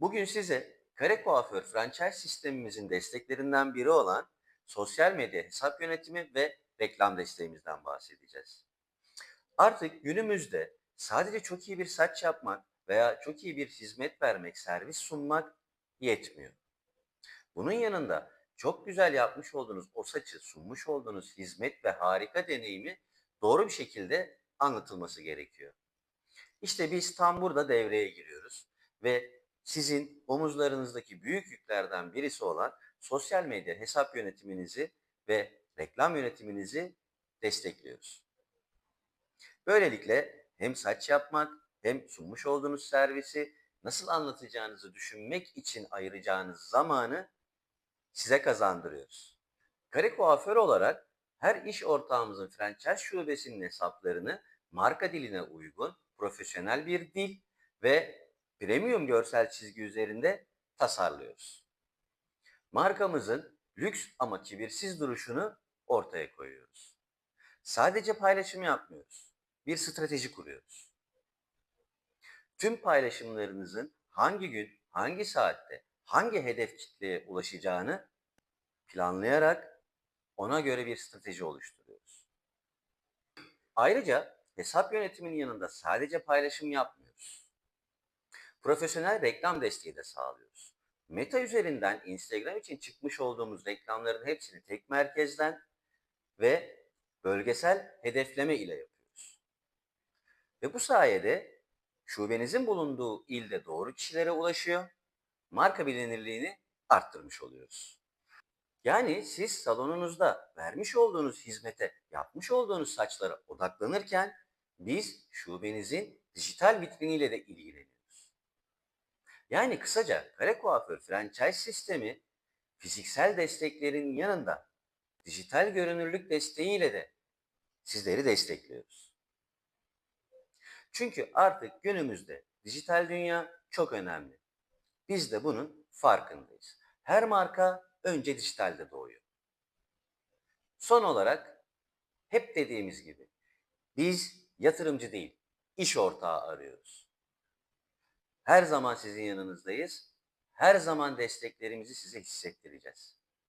Bugün size Kare Kuaför franchise sistemimizin desteklerinden biri olan sosyal medya hesap yönetimi ve reklam desteğimizden bahsedeceğiz. Artık günümüzde sadece çok iyi bir saç yapmak veya çok iyi bir hizmet vermek, servis sunmak yetmiyor. Bunun yanında çok güzel yapmış olduğunuz o saçı, sunmuş olduğunuz hizmet ve harika deneyimi doğru bir şekilde anlatılması gerekiyor. İşte biz tam burada devreye giriyoruz ve sizin omuzlarınızdaki büyük yüklerden birisi olan sosyal medya hesap yönetiminizi ve reklam yönetiminizi destekliyoruz. Böylelikle hem saç yapmak hem sunmuş olduğunuz servisi nasıl anlatacağınızı düşünmek için ayıracağınız zamanı size kazandırıyoruz. Kare kuaför olarak her iş ortağımızın franchise şubesinin hesaplarını marka diline uygun, profesyonel bir dil ve premium görsel çizgi üzerinde tasarlıyoruz. Markamızın lüks ama kibirsiz duruşunu ortaya koyuyoruz. Sadece paylaşım yapmıyoruz. Bir strateji kuruyoruz. Tüm paylaşımlarınızın hangi gün, hangi saatte, hangi hedef kitleye ulaşacağını planlayarak ona göre bir strateji oluşturuyoruz. Ayrıca hesap yönetiminin yanında sadece paylaşım yapmıyoruz. Profesyonel reklam desteği de sağlıyoruz. Meta üzerinden Instagram için çıkmış olduğumuz reklamların hepsini tek merkezden ve bölgesel hedefleme ile yapıyoruz. Ve bu sayede şubenizin bulunduğu ilde doğru kişilere ulaşıyor, marka bilinirliğini arttırmış oluyoruz. Yani siz salonunuzda vermiş olduğunuz hizmete, yapmış olduğunuz saçlara odaklanırken biz şubenizin dijital vitriniyle de ilgileniyoruz. Yani kısaca Kare Kuaför franchise sistemi fiziksel desteklerin yanında dijital görünürlük desteğiyle de sizleri destekliyoruz. Çünkü artık günümüzde dijital dünya çok önemli. Biz de bunun farkındayız. Her marka önce dijitalde doğuyor. Son olarak hep dediğimiz gibi biz yatırımcı değil, iş ortağı arıyoruz. Her zaman sizin yanınızdayız. Her zaman desteklerimizi size hissettireceğiz.